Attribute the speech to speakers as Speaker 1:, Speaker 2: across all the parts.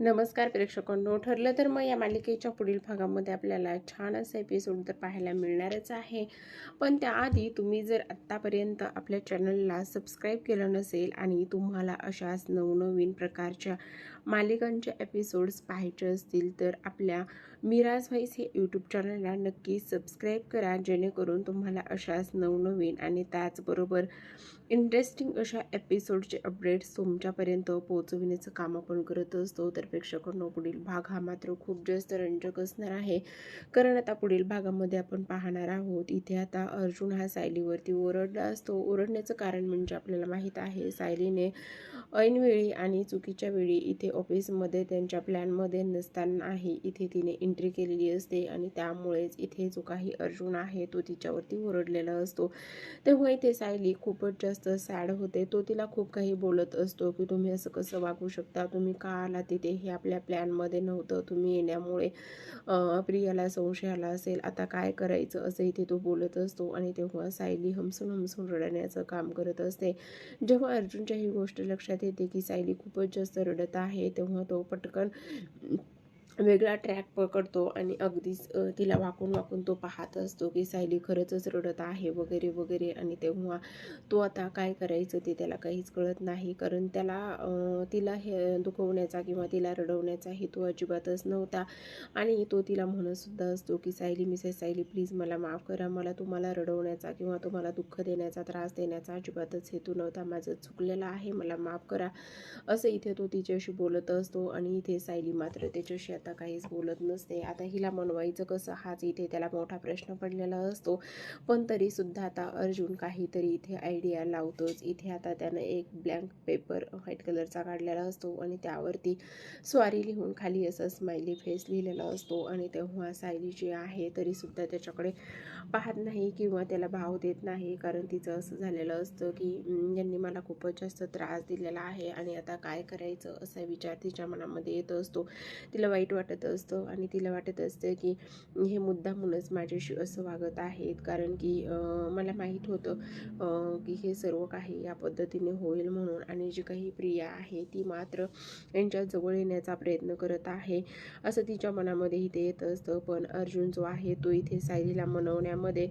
Speaker 1: नमस्कार प्रेक्षकांनो. ठरलं तर मग या मालिकेच्या पुढील भागामध्ये आपल्याला छान असं एपिसोड तर पाहायला मिळणारच आहे. पण त्याआधी तुम्ही जर आत्तापर्यंत आपल्या चॅनलला सबस्क्राईब केलं नसेल आणि तुम्हाला अशाच नवनवीन प्रकारच्या मालिकांचे एपिसोड्स पाहायचे असतील तर आपल्या मिराज व्हाईस हे यूट्यूब चॅनलला नक्की सबस्क्राईब करा जेणेकरून तुम्हाला अशाच नवनवीन आणि त्याचबरोबर इंटरेस्टिंग अशा एपिसोडचे अपडेट्स तुमच्यापर्यंत पोहोचविण्याचं काम आपण करत असतो. तर प्रेक्षकांनो पुढील भाग हा मात्र खूप जास्त रंजक असणार आहे. कारण आता पुढील भागामध्ये आपण पाहणार आहोत इथे आता अर्जुन हा सायलीवरती ओरडला असतो. ओरडण्याचं कारण म्हणजे आपल्याला माहीत आहे सायलीने ऐनवेळी आणि चुकीच्या वेळी इथे ऑफिसमध्ये त्यांच्या प्लॅनमध्ये नसतानाही इथे तिने एंट्री केलेली असते आणि त्यामुळेच इथे जो काही अर्जुन आहे तो तिच्यावरती ओरडलेला असतो. तेव्हा इथे सायली खूपच जास्त सॅड होते. तो तिला खूप काही बोलत असतो की तुम्ही असं कसं वागू शकता? तुम्ही का आला तिथे? हे आपल्या प्लॅनमध्ये नव्हतं. तुम्ही येण्यामुळे प्रियाला संशय आला असेल. आता काय करायचं? असं इथे तो बोलत असतो आणि तेव्हा सायली हमसून हमसून रडण्याचं काम करत असते. जेव्हा अर्जुनच्या ही गोष्ट लक्षात येते की सायली खूपच जास्त रडत आहे तेव्हा हो तो पटकन. वेगळा ट्रॅक पकडतो आणि अगदीच तिला वाकून वाकून तो पाहत असतो की सायली खरंच रडत आहे वगैरे वगैरे आणि तेव्हा तो आता काय करायचं ते त्याला काहीच कळत नाही. कारण त्याला तिला हे दुखवण्याचा किंवा तिला रडवण्याचा हेतू अजिबातच नव्हता. आणि तो तिला म्हणतसुद्धा असतो की सायली मिसेस सायली प्लीज मला माफ करा. मला तुम्हाला रडवण्याचा किंवा तुम्हाला दुःख देण्याचा त्रास देण्याचा अजिबातच हेतू नव्हता. माझं चुकलेलं आहे. मला माफ करा. असं इथे तो तिच्याशी बोलत असतो आणि इथे सायली मात्र त्याच्याशी आता आता काहीच बोलत नसते. आता हिला मनवायचं कसं? हाच इथे त्याला मोठा प्रश्न पडलेला असतो. पण तरीसुद्धा आता अर्जुन काहीतरी इथे आयडिया लावतोच. इथे आता त्यानं एक ब्लँक पेपर व्हाईट कलरचा काढलेला असतो आणि त्यावरती स्वारी लिहून खाली असं स्माइली फेस लिहिलेला असतो. आणि तेव्हा सायली जी आहे तरीसुद्धा त्याच्याकडे पाहत नाही किंवा त्याला भाव देत नाही. कारण तिचं असं झालेलं असतं की यांनी मला खूपच जास्त त्रास दिलेला आहे आणि आता काय करायचं? असा विचार तिच्या मनामध्ये येत असतो. तिला वाईट वाटत असतं आणि तिला वाटत असतं की हे मुद्दामूनच माझ्याशी असं वागत आहेत. कारण की मला माहीत होतं की हे सर्व काही या पद्धतीने होईल म्हणून आणि जी काही प्रिया आहे ती मात्र यांच्या जवळ येण्याचा प्रयत्न करत आहे असं तिच्या मनामध्ये इथे येत असतं. पण अर्जुन जो आहे तो इथे सायलीला मनवण्यामध्ये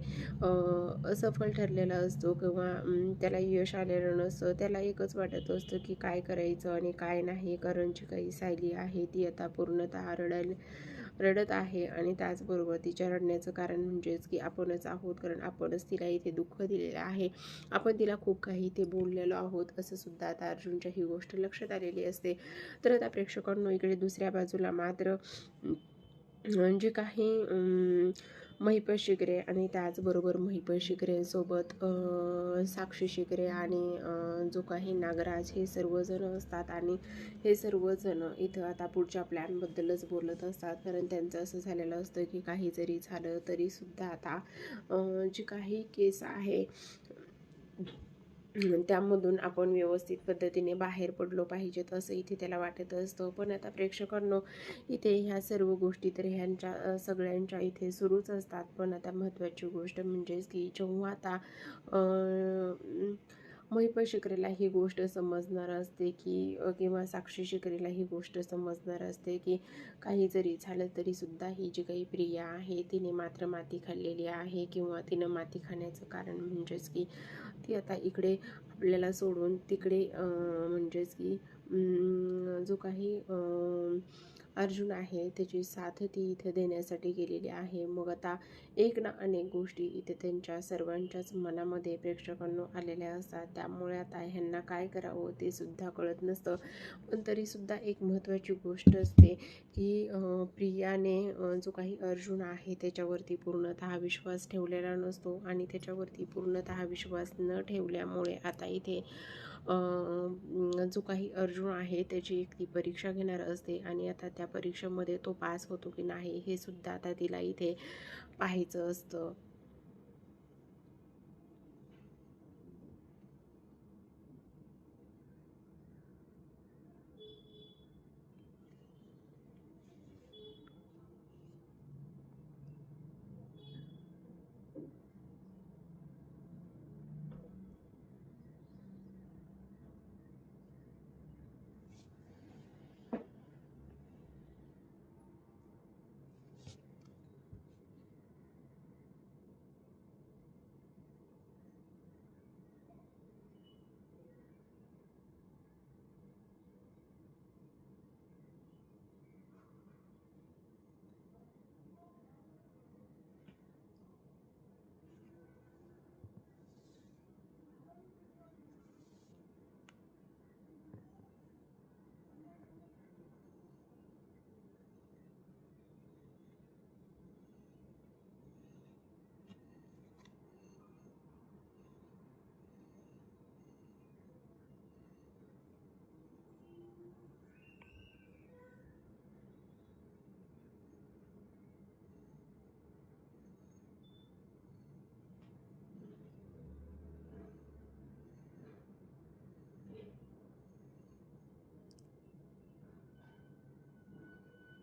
Speaker 1: असफल ठरलेला असतो किंवा त्याला यश आलेलं नसतं. त्याला एकच वाटत असतं की काय करायचं आणि काय नाही. कारण जी काही सायली आहे ती आता पूर्णतः रडायला रडत आहे आणि त्याचबरोबर तिच्या रडण्याचं कारण म्हणजेच की आपणच आहोत कारण आपणच तिला इथे दुःख दिलेलं आहे. आपण तिला खूप काही इथे बोललेलो आहोत असं सुद्धा आता अर्जुनच्या ही गोष्ट लक्षात आलेली असते. तर आता प्रेक्षकांनो इकडे दुसऱ्या बाजूला मात्र जे काही महिप शिगरे आणि त्याचबरोबर महिप शिगरेसोबत साक्षी शिगरे आणि जो काही नागराज हे सर्वजण असतात आणि हे सर्वजण इथं आता पुढच्या प्लॅनबद्दलच बोलत असतात. कारण त्यांचं असं झालेलं असतं की काही जरी झालं तरीसुद्धा आता जी काही केस आहे त्यामधून आपण व्यवस्थित पद्धतीने बाहेर पडलो पाहिजेत असं इथे त्याला वाटत असतं. पण आता प्रेक्षकांनो इथे ह्या सर्व गोष्टी तर ह्यांच्या सगळ्यांच्या इथे सुरूच असतात. पण आता महत्त्वाची गोष्ट म्हणजेच की जेव्हा आता महिप शिकरेला ही गोष्ट समजणार असते की किंवा साक्षी शिकरेला ही गोष्ट समजणार असते की काही जरी झालं तरीसुद्धा ही जी काही प्रिया आहे तिने मात्र माती खाल्लेली आहे किंवा तिनं माती खाण्याचं कारण म्हणजेच की ती आता इकडे आपल्याला सोडून तिकडे म्हणजेच की जो काही अर्जुन आहे त्याची साथ ती इथे देण्यासाठी गेलेली आहे. मग आता एक ना अनेक गोष्टी इथे त्यांच्या सर्वांच्याच मनामध्ये प्रेक्षकांना आलेल्या असतात. त्यामुळे आता ह्यांना काय करावं ते सुद्धा कळत नसतं. पण तरीसुद्धा एक महत्त्वाची गोष्ट असते की प्रियाने जो काही अर्जुन आहे त्याच्यावरती पूर्णतः विश्वास ठेवलेला नसतो. आणि त्याच्यावरती पूर्णतः विश्वास न ठेवल्यामुळे आता इथे जो काही अर्जुन आहे त्याची एक ती परीक्षा घेणार असते आणि आता त्या परीक्षेमध्ये तो पास होतो की नाही हे सुद्धा आता तिला इथे पाहायचं असतं.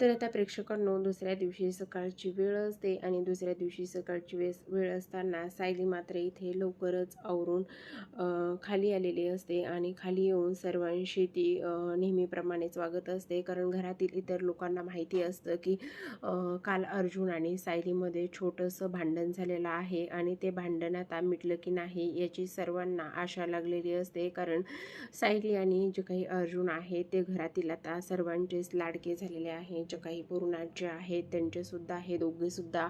Speaker 1: तर आता प्रेक्षकांनो दुसऱ्या दिवशी सकाळची वेळ असते आणि दुसऱ्या दिवशी सकाळची वेळ वेळ असताना सायली मात्र इथे लवकरच आवरून खाली आलेली असते आणि खाली येऊन सर्वांशी ती नेहमीप्रमाणेच वागत असते. कारण घरातील इतर लोकांना माहिती असतं की काल अर्जुन आणि सायलीमध्ये छोटंसं भांडण झालेलं आहे आणि ते भांडण आता मिटलं की नाही याची सर्वांना आशा लागलेली असते. कारण सायली आणि जे काही अर्जुन आहे ते घरातील आता सर्वांचेच लाडके झालेले आहे. जे काही पूर्णाचे आहेत त्यांचेसुद्धा हे दोघेसुद्धा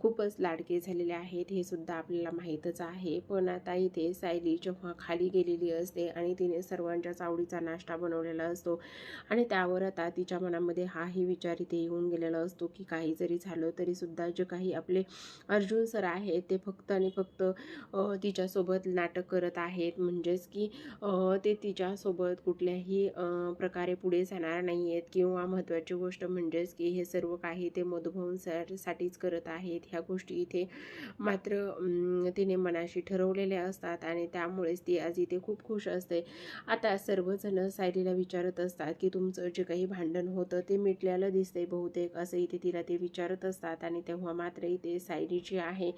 Speaker 1: खूपच लाडके झालेले आहेत हे सुद्धा आपल्याला माहीतच आहे. पण आता इथे सायली जेव्हा खाली गेलेली असते आणि तिने सर्वांच्याच आवडीचा नाश्ता बनवलेला असतो आणि त्यावर आता तिच्या मनामध्ये हाही विचार इथे येऊन गेलेला असतो की काही जरी झालं तरी सुद्धा जे काही आपले अर्जुन सर आहेत ते फक्त आणि फक्त तिच्यासोबत नाटक करत आहेत. म्हणजेच की ते तिच्यासोबत कुठल्याही प्रकारे पुढे जाणार नाही आहेत किंवा महत्त्वाची गोष्ट म्हणजेच की हे सर्व काही ते मधुभाऊन सरासाठीच करत आहेत. ह्या गोष्टी इथे मात्र तिने मनाशी ठरवलेल्या असतात आणि त्यामुळेच ती आज इथे खूप खुश असते. आता सर्वजण सायलीला विचारत असतात की तुमचं जे काही भांडण होतं ते मिटल्याला दिसते बहुतेक असं इथे तिला ते विचारत असतात आणि तेव्हा मात्र इथे सायली जी आहे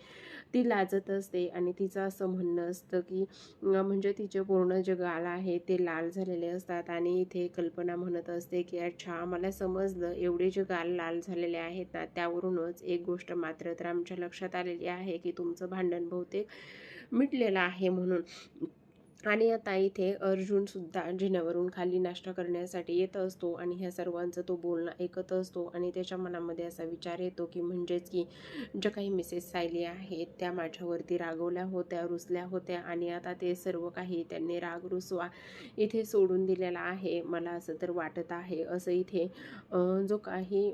Speaker 1: ती लाजत असते आणि तिचं असं म्हणणं असतं की म्हणजे तिचे पूर्ण जे गाल आहे ते लाल झालेले असतात आणि इथे कल्पना म्हणत असते की अच्छा मला समजलं एवढे जे गाल लाल झालेले आहेत ना त्यावरूनच एक गोष्ट मात्र तर आमच्या लक्षात आलेली आहे की तुमचं भांडण बहुतेक मिटलेलं आहे म्हणून. आणि आता इथे अर्जुन सुद्धा जिन्यावरून खाली नाश्ता करण्यासाठी येत असतो आणि ह्या सर्वांचं तो बोलणं ऐकत असतो आणि त्याच्या मनामध्ये असा विचार येतो की म्हणजेच की ज्या काही मिसेस सायली आहेत त्या माझ्यावरती रागवल्या होत्या रुसल्या होत्या आणि आता ते सर्व काही त्यांनी राग रुसवा इथे सोडून दिलेला आहे. मला असं तर वाटत आहे असं इथे जो काही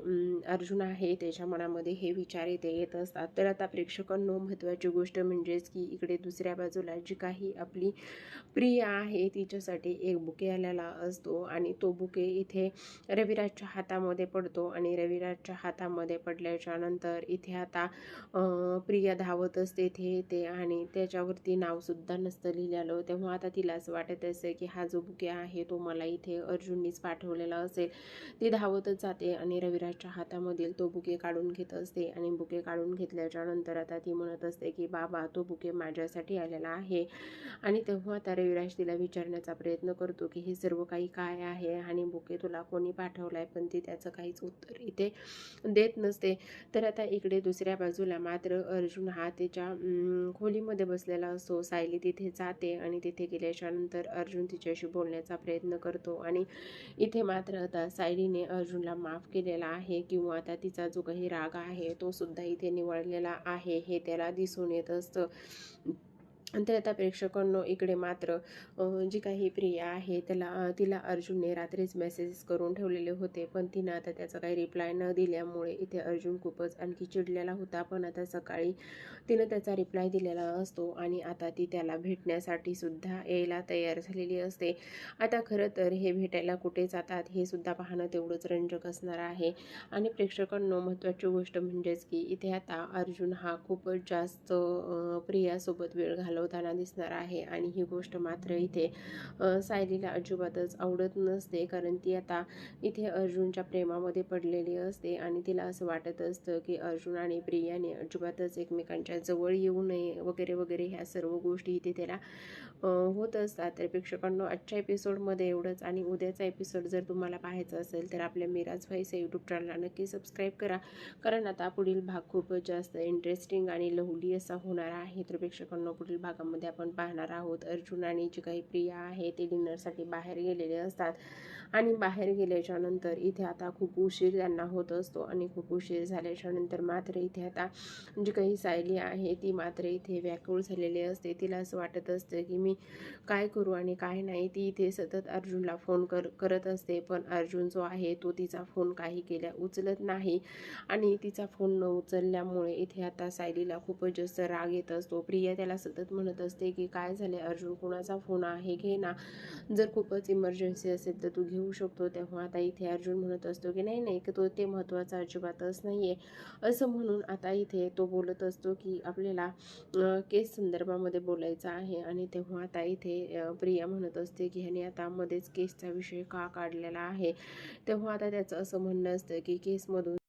Speaker 1: अर्जुन आहे त्याच्या मनामध्ये हे विचार इथे येत असतात. तर आता प्रेक्षकांनो महत्त्वाची गोष्ट म्हणजेच की इकडे दुसऱ्या बाजूला जी काही आपली प्रिया आहे तिच्यासाठी एक बुके आलेला असतो आणि तो बुके इथे रविराजच्या हातामध्ये पडतो आणि रविराजच्या हातामध्ये पडल्याच्या नंतर इथे आता प्रिया धावत असते इथे येते आणि त्याच्यावरती नावसुद्धा नसतं लिहिलेलं. तेव्हा आता तिला असं वाटत असेल की हा जो बुके आहे तो मला इथे अर्जुननीच पाठवलेला असेल. ती धावतच जाते आणि रविराजच्या हातामधील तो बुके काढून घेत असते आणि बुके काढून घेतल्याच्या नंतर आता ती म्हणत असते की बाबा तो बुके माझ्यासाठी आलेला आहे. आणि तेव्हा आता रविराज तिला विचारण्याचा प्रयत्न करतो की हे सर्व काही काय आहे आणि बुके तुला कोणी पाठवलाय? पण ती त्याचं काहीच उत्तर इथे देत नसते. तर आता इकडे दुसऱ्या बाजूला मात्र अर्जुन हा त्याच्या खोलीमध्ये बसलेला असतो. सायली तिथे जाते आणि तिथे गेल्याच्यानंतर अर्जुन तिच्याशी बोलण्याचा प्रयत्न करतो. आणि इथे मात्र आता सायलीने अर्जुनला माफ केलेला आहे किंवा आता तिचा जो काही राग आहे तो सुद्धा इथे निवडलेला आहे हे त्याला दिसून येत असतं. तर आता प्रेक्षकांनो इकडे मात्र जी काही प्रिया आहे त्याला तिला अर्जुनने रात्रीच मेसेजेस करून ठेवलेले होते. पण तिनं आता त्याचा काही रिप्लाय न दिल्यामुळे इथे अर्जुन खूपच आणखी चिडलेला होता. पण आता सकाळी तिनं त्याचा रिप्लाय दिलेला असतो आणि आता ती त्याला भेटण्यासाठी सुद्धा यायला तयार झालेली असते. आता खरं तर हे भेटायला कुठे जातात हे सुद्धा पाहणं तेवढंच रंजक असणार आहे. आणि प्रेक्षकांनो महत्त्वाची गोष्ट म्हणजेच की इथे आता अर्जुन हा खूपच जास्त प्रियासोबत वेळ घालवताना दिसणार आहे आणि ही गोष्ट मात्र इथे सायलीला अजिबातच आवडत नसते. कारण ती आता इथे अर्जुनच्या प्रेमामध्ये पडलेली असते आणि तिला असं वाटत असतं की अर्जुन आणि प्रियाने अजिबातच एकमेकांच्या जवळ येऊ नये वगैरे वगैरे ह्या सर्व गोष्टी इथे त्याला होत असतात. तर प्रेक्षकांनो आजच्या एपिसोडमध्ये एवढंच. आणि उद्याचा एपिसोड जर तुम्हाला पाहायचा असेल तर आपल्या मिराज व्हाईस यूट्यूब चॅनलला नक्की सबस्क्राईब करा. कारण आता पुढील भाग खूपच जास्त इंटरेस्टिंग आणि लवली असा होणार आहे. तर प्रेक्षकांनो पुढील भागामध्ये आपण पाहणार आहोत अर्जुन आणि जी काही प्रिया आहे ते डिनरसाठी बाहेर गेलेले असतात. आणि बाहेर गेल्याच्यानंतर इथे आता खूप उशीर त्यांना होत असतो. आणि खूप उशीर झाल्याच्यानंतर मात्र इथे आता जी काही सायली आहे ती मात्र इथे व्याकुळ झालेली असते. तिला असं वाटत असतं की मी काय करू आणि काय नाही ती इथे सतत अर्जुनला फोन कर करत असते. पण अर्जुन जो आहे तो तिचा फोन काही केल्या उचलत नाही. आणि तिचा फोन न उचलल्यामुळे इथे आता सायलीला खूपच जास्त राग येत असतो. प्रिया त्याला सतत म्हणत असते की काय झाले अर्जुन? कोणाचा फोन आहे? घे ना. जर खूपच इमर्जन्सी असेल तर तू घेऊ शकतो. तेव्हा आता इथे अर्जुन म्हणत असतो की नाही नाही की तो ते महत्त्वाचा अजिबातच नाही आहे असं म्हणून आता इथे तो बोलत असतो की आपल्याला केस संदर्भामध्ये बोलायचं आहे. आणि तेव्हा आता इथे प्रिया म्हणत असते की ह्याने आता मध्येच केसचा विषय का काढलेला आहे? तेव्हा आता त्याचं असं म्हणणं असतं की केसमधून